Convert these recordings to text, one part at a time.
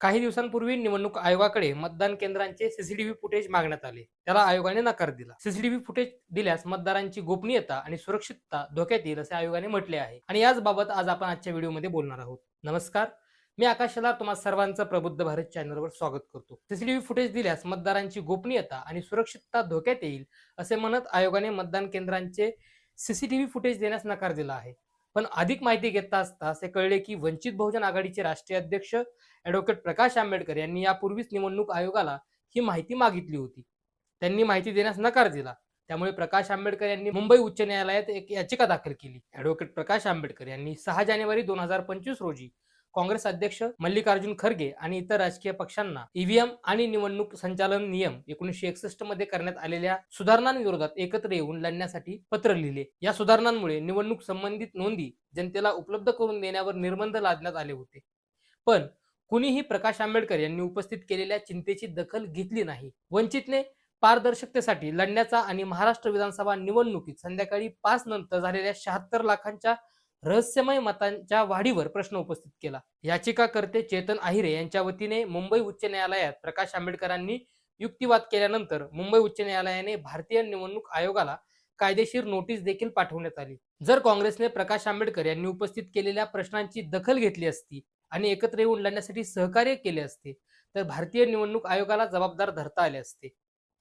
काही दिवसांपूर्वी निवडणूक आयोगाकडे मतदान केंद्रांचे सीसीटीव्ही फुटेज मागण्यात आले. त्याला आयोगाने नकार दिला. सीसीटीव्ही फुटेज दिल्यास मतदारांची गोपनीयता आणि सुरक्षितता धोक्यात येईल असे आयोगाने म्हटले आहे. आणि याच बाबत आज आपण आजच्या व्हिडिओमध्ये बोलणार आहोत. नमस्कार. मी आकाशला तुम्हा सर्वांचं प्रबुद्ध भारत चॅनलवर स्वागत करतो. सीसीटीव्ही फुटेज दिल्यास मतदारांची गोपनीयता आणि सुरक्षितता धोक्यात येईल असे म्हणत आयोगाने मतदान केंद्रांचे सीसीटीव्ही फुटेज देण्यास नकार दिला आहे. पण अधिक माहिती घेता असता असे कळले की वंचित बहुजन आघाडीचे राष्ट्रीय अध्यक्ष ऍडव्होकेट प्रकाश आंबेडकर यांनी यापूर्वीच निवडणूक आयोगाला ही माहिती मागितली होती. त्यांनी माहिती देण्यास नकार दिला. त्यामुळे प्रकाश आंबेडकर यांनी मुंबई उच्च न्यायालयात एक याचिका दाखल केली. ॲडव्होकेट प्रकाश आंबेडकर यांनी सहा जानेवारी दोन हजार पंचवीस रोजी काँग्रेस अध्यक्ष मल्लिकार्जुन खरगे आणि इतर राजकीय पक्षांना ईव्हीएम आणि निवडणूक संचालन नियम एकोणीसशे एकसष्टमध्ये करण्यात आलेल्या सुधारणांविरोधात एकत्र येऊन लढण्यासाठी पत्र लिहिले. या सुधारणांमुळे निवडणूक संबंधित नोंदी जनतेला उपलब्ध करून देण्यावर निर्बंध लादण्यात आले होते. पण कुणीही प्रकाश आंबेडकर यांनी उपस्थित केलेल्या चिंतेची दखल घेतली नाही. वंचितने पारदर्शकतेसाठी लढण्याचा आणि महाराष्ट्र विधानसभा निवडणुकीत संध्याकाळी पाच नंतर झालेल्या शहात्तर लाखांच्या रहस्यमय मतांच्या वाढीवर प्रश्न उपस्थित केला. याचिकाकर्ते चेतन आहिरे यांच्या वतीने मुंबई उच्च न्यायालयात प्रकाश आंबेडकरांनी युक्तिवाद केल्यानंतर मुंबई उच्च न्यायालयाने भारतीय निवडणूक आयोगाला कायदेशीर नोटीस देखील पाठवण्यात आली. जर काँग्रेसने प्रकाश आंबेडकर यांनी उपस्थित केलेल्या प्रश्नांची दखल घेतली असती आणि एकत्र येऊन लढण्यासाठी सहकार्य केले असते तर भारतीय निवडणूक आयोगाला जबाबदार धरता आले असते.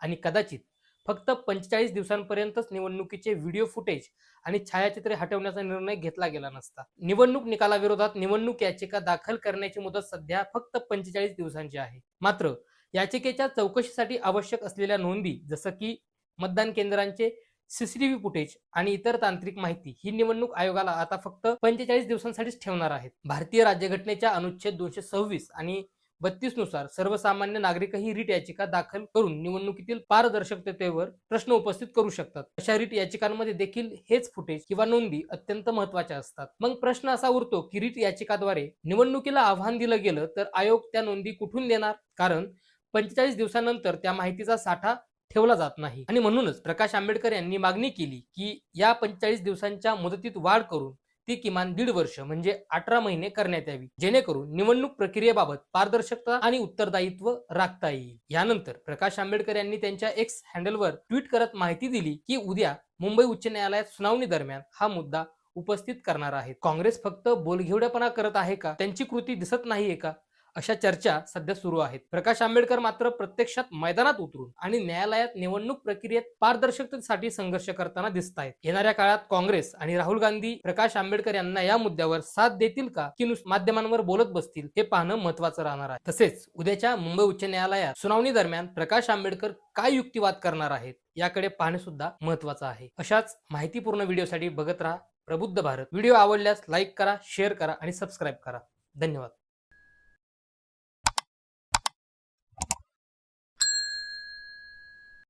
आणि कदाचित फक्त पंचेचाळीस दिवसांपर्यंतच निवडणुकीचे व्हिडिओ फुटेज आणि छायाचित्रे हटवण्याचा निर्णय घेतला गेला नसता. निवडणूक निकालाविरोधात निवडणूक याचिका दाखल करण्याची मुदत सध्या फक्त पंचेचाळीस दिवसांची आहे. मात्र याचिकेच्या चौकशीसाठी आवश्यक असलेल्या नोंदी जसं की मतदान केंद्रांचे सीसीटीव्ही फुटेज आणि इतर तांत्रिक माहिती ही निवडणूक आयोगाला आता फक्त पंचेचाळीस दिवसांसाठीच ठेवणार आहेत. भारतीय राज्यघटनेच्या अनुच्छेद दोनशे सव्वीस आणि बत्तीसनुसार सर्वसामान्य नागरिकही रीट याचिका दाखल करून निवडणुकीतील पारदर्शकतेवर प्रश्न उपस्थित करू शकतात. अशा रीट याचिकांमध्ये देखील हेच फुटेज किंवा नोंदी अत्यंत महत्त्वाच्या असतात. मग प्रश्न असा उरतो की रीट याचिकाद्वारे निवडणुकीला आव्हान दिलं गेलं तर आयोग त्या नोंदी कुठून देणार? कारण पंचेचाळीस दिवसानंतर त्या माहितीचा साठा ठेवला जात नाही. आणि म्हणूनच प्रकाश आंबेडकर यांनी मागणी केली की या पंचेचाळीस दिवसांच्या मुदतीत वाढ करून ती किमान दीड वर्ष म्हणजे अठरा महिने करण्यात यावी. जेणेकरून निवडणूक प्रक्रियेबाबत पारदर्शकता आणि उत्तरदायित्व राखता येईल. यानंतर प्रकाश आंबेडकर यांनी त्यांच्या एक्स हँडलवर ट्विट करत माहिती दिली की उद्या मुंबई उच्च न्यायालयात सुनावणी दरम्यान हा मुद्दा उपस्थित करणार आहेत. काँग्रेस फक्त बोलघेवडेपणा करत आहे का? त्यांची कृती दिसत नाहीये का? अशा चर्चा सध्या सुरू आहेत. प्रकाश आंबेडकर मात्र प्रत्यक्षात मैदानात उतरून आणि न्यायालयात निवडणूक प्रक्रियेत पारदर्शकतेसाठी संघर्ष करताना दिसत आहेत. येणाऱ्या काळात काँग्रेस आणि राहुल गांधी प्रकाश आंबेडकर यांना या मुद्द्यावर साथ देतील का की नुस- माध्यमांवर बोलत बसतील हे पाहणं महत्वाचं राहणार आहे. तसेच उद्याच्या मुंबई उच्च न्यायालयात सुनावणी दरम्यान प्रकाश आंबेडकर काय युक्तिवाद करणार आहेत याकडे पाहणे सुद्धा महत्वाचं आहे. अशाच माहितीपूर्ण व्हिडिओसाठी बघत राहा प्रबुद्ध भारत. व्हिडिओ आवडल्यास लाईक करा शेअर करा आणि सबस्क्राईब करा. धन्यवाद.